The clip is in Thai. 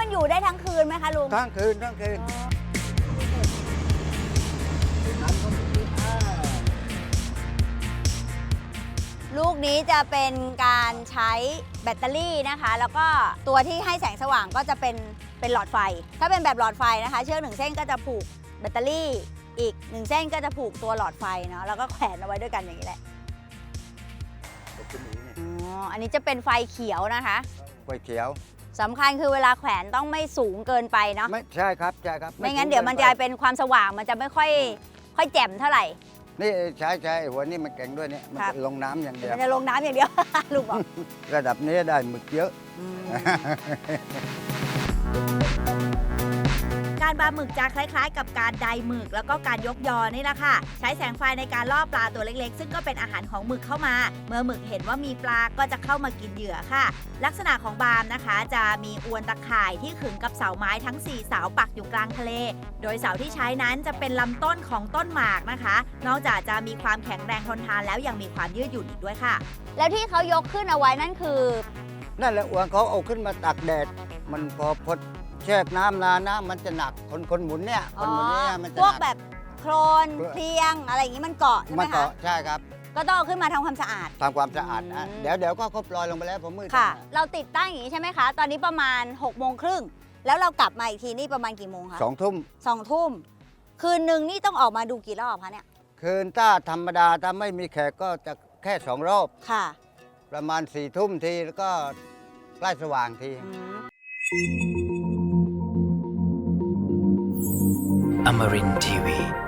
มันอยู่ได้ทั้งคืนไหมคะลุงทั้งคืนทั้งคืนลูกนี้จะเป็นการใช้แบตเตอรี่นะคะ แล้วก็ตัวที่ให้แสงสว่างก็จะเป็นเป็นหลอดไฟ ถ้าเป็นแบบหลอดไฟนะคะ เชือกหนึ่งเส้นก็จะผูกแบตเตอรี่อีกหนึ่งเส้นก็จะผูกตัวหลอดไฟเนาะแล้วก็แขวนเอาไว้ด้วยกันอย่างนี้แหละอ๋ออันนี้จะเป็นไฟเขียวนะคะ ไฟเขียว สำคัญคือเวลาแขวนต้องไม่สูงเกินไปเนาะไม่ใช่ครับใช่ครับไม่งั้นสูเดี๋ยวมันจะเป็นความสว่างมันจะไม่ค่อยค่อยแจ่มเท่าไหร่ นี่ใช้ใช้หัวนี่มันแข็งด้วยเนี่ยมันครับจะลงน้ำอย่างเดียวมันจะลงน้ำอย่างเดียวลุงบอกระดับนี้ได้หมึกเยอะ การบาหมึกจะคล้ายๆ กับการไดหมึกแล้วก็การยกยอนี่แหละค่ะ ใช้แสงไฟในการล่อปลาตัวเล็กๆ ซึ่งก็เป็นอาหารของหมึกเข้ามา เมื่อหมึกเห็นว่ามีปลาก็จะเข้ามากินเหยื่อค่ะ ลักษณะของบาร์มนะคะ จะมีอวนตะข่ายที่ขึงกับเสาไม้ทั้ง 4 เสาปักอยู่กลางทะเล โดยเสาที่ใช้นั้นจะเป็นลำต้นของต้นหมากนะคะ นอกจากจะมีความแข็งแรงทนทานแล้วยังมีความยืดหยุ่นอีกด้วยค่ะ แล้วที่เขายกขึ้นเอาไว้นั่นคือ นั่นแหละอวนเขาเอาขึ้นมาตักแดด มันพอพด แช่น้ำนานนะมันจะหนักคนคนหมุนเนี่ยคนหมุนเนี่ยมันจะพวกหนัก แบบโคลนเพลียงอะไรอย่างนี้มันเกาะใช่ไหมัมนคะ เกาะใช่ครับก็ต้องเอาขึ้นมาทำความสะอาด ทำความสะอาดนะอืม เดี๋ยวเดี๋ยวก็เขาปล่อยลงไปแล้วผมมืดค่ะนะเราติดตั้งอย่างนี้ใช่ไหมคะ ตอนนี้ประมาณ6กโมงครึ่ง แล้วเรากลับมาอีกทีนี่ประมาณกี่โมงคะสองทุ่มสองทุ่ม คืนหนึ่งนี่ต้องออกมาดูกี่รอบคะเนี่ย คืนถ้าธรรมดาถ้าไม่มีแขกก็จะแค่สองรอบ ค่ะประมาณสี่ทุ่มทีแล้วก็ใกล้สว่างที อืม Amarin TV.